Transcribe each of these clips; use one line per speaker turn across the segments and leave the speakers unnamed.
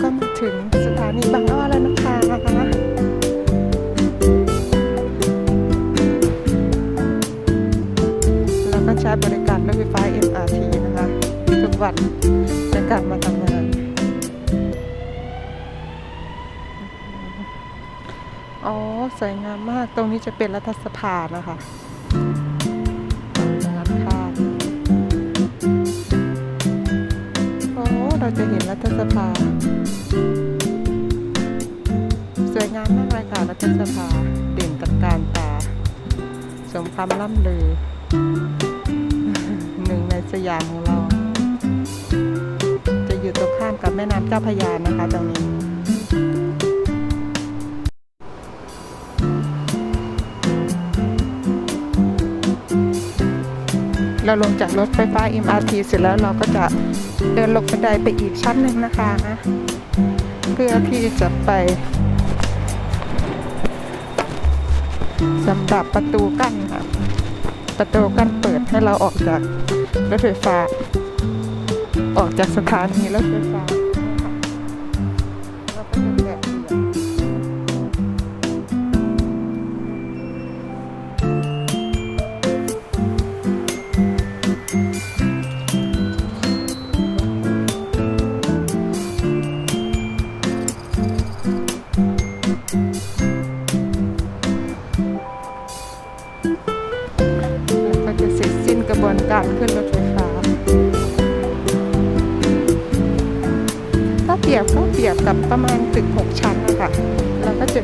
ก็
มาถึงสถานีบางอ้อแล้วนะคะแล้วก็ใช้บริการรถไฟฟ้า MRT นะคะทุกวันในการมาทำงานอ๋อสวยงามมากตรงนี้จะเป็นรัฐสภานะคะ จะเห็นรัฐสภา สวยงามมากเลยค่ะรัฐสภาเด่นตระการตา สมความล่ำลือ หนึ่งในสยามของเรา จะอยู่ตรงข้ามกับแม่น้ำเจ้าพระยานะคะตรงนี้เราลงจากรถไฟฟ้า MRT เสร็จแล้วเราก็จะ เดินลงบันไดไปอีกชั้นหนึ่งนะคะ เพื่อที่จะไปสำหรับประตูกั้นค่ะ ประตูกั้นเปิดให้เราออกจากรถไฟฟ้า ออกจากสถานีรถไฟฟ้า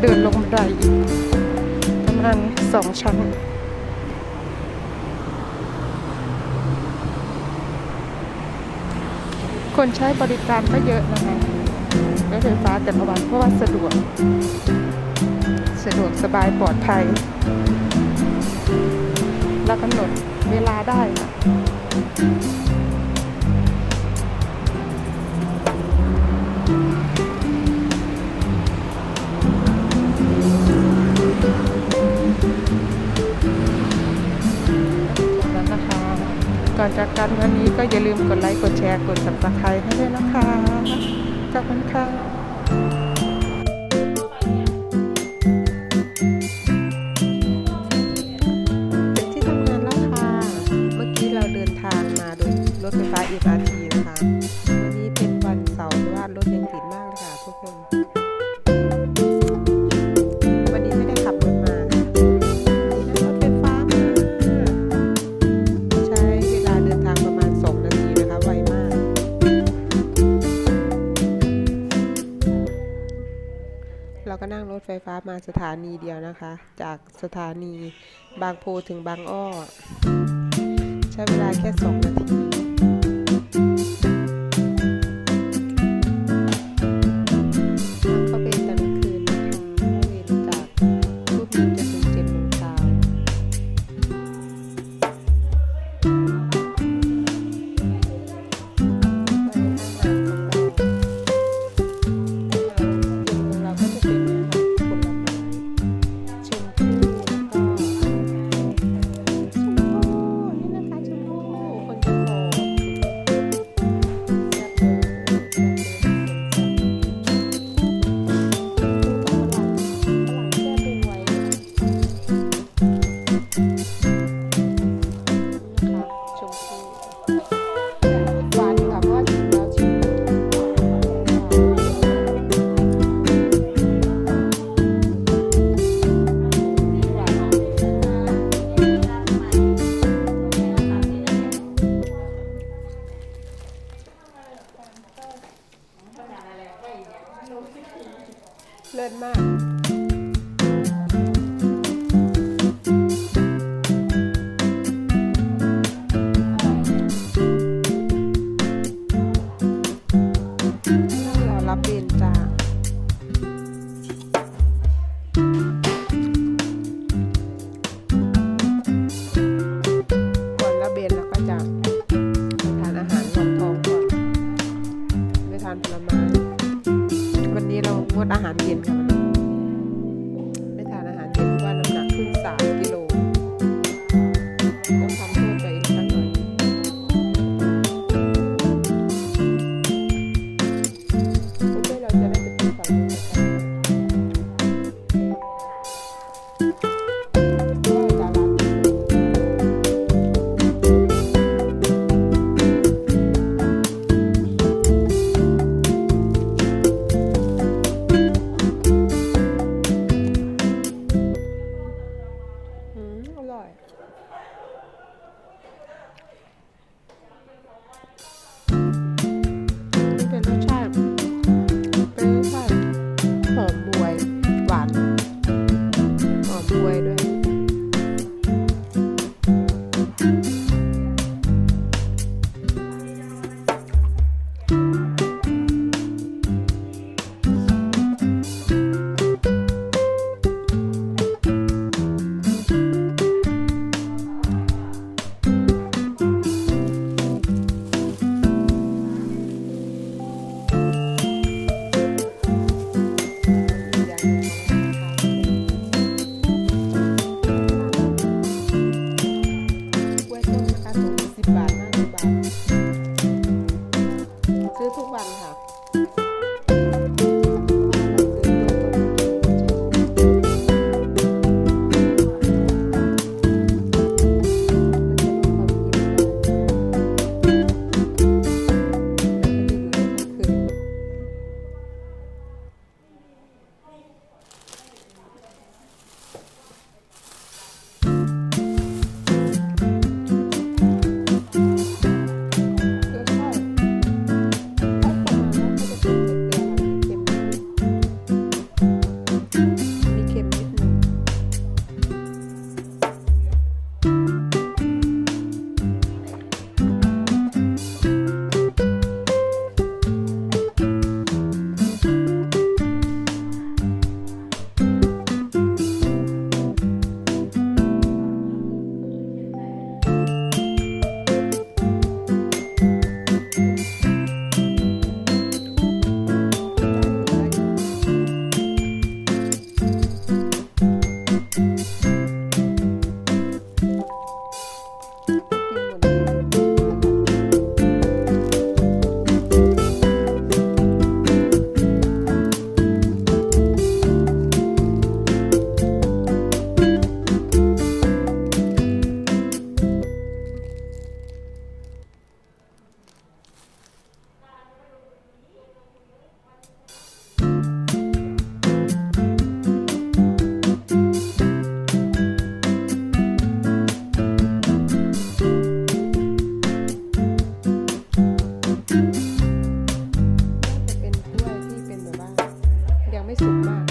เดินลงบันไดอีกประมาณสองชั้นคนใช้บริการก็เยอะนะคะรถไฟฟ้าแต่ละวันเพราะว่าสะดวก สะดวกสบายปลอดภัย และกำหนดเวลาได้ค่ะ จากกันวันนี้ก็อย่าลืมกดไลค์ กดแชร์ กดสับสไครต์ให้ด้วยนะคะขอบคุณค่ะ เราก็นั่งรถไฟฟ้ามาสถานีเดียวนะคะ จากสถานีบางโพถึงบางอ้อ ใช้เวลาแค่ 2 นาที mouth. somar.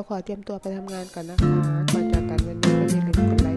ราขอเตรียมตัวไปทำงานก่อนนะคะ ก่อนจากกันวันนี้ก็อย่าลืมกดไล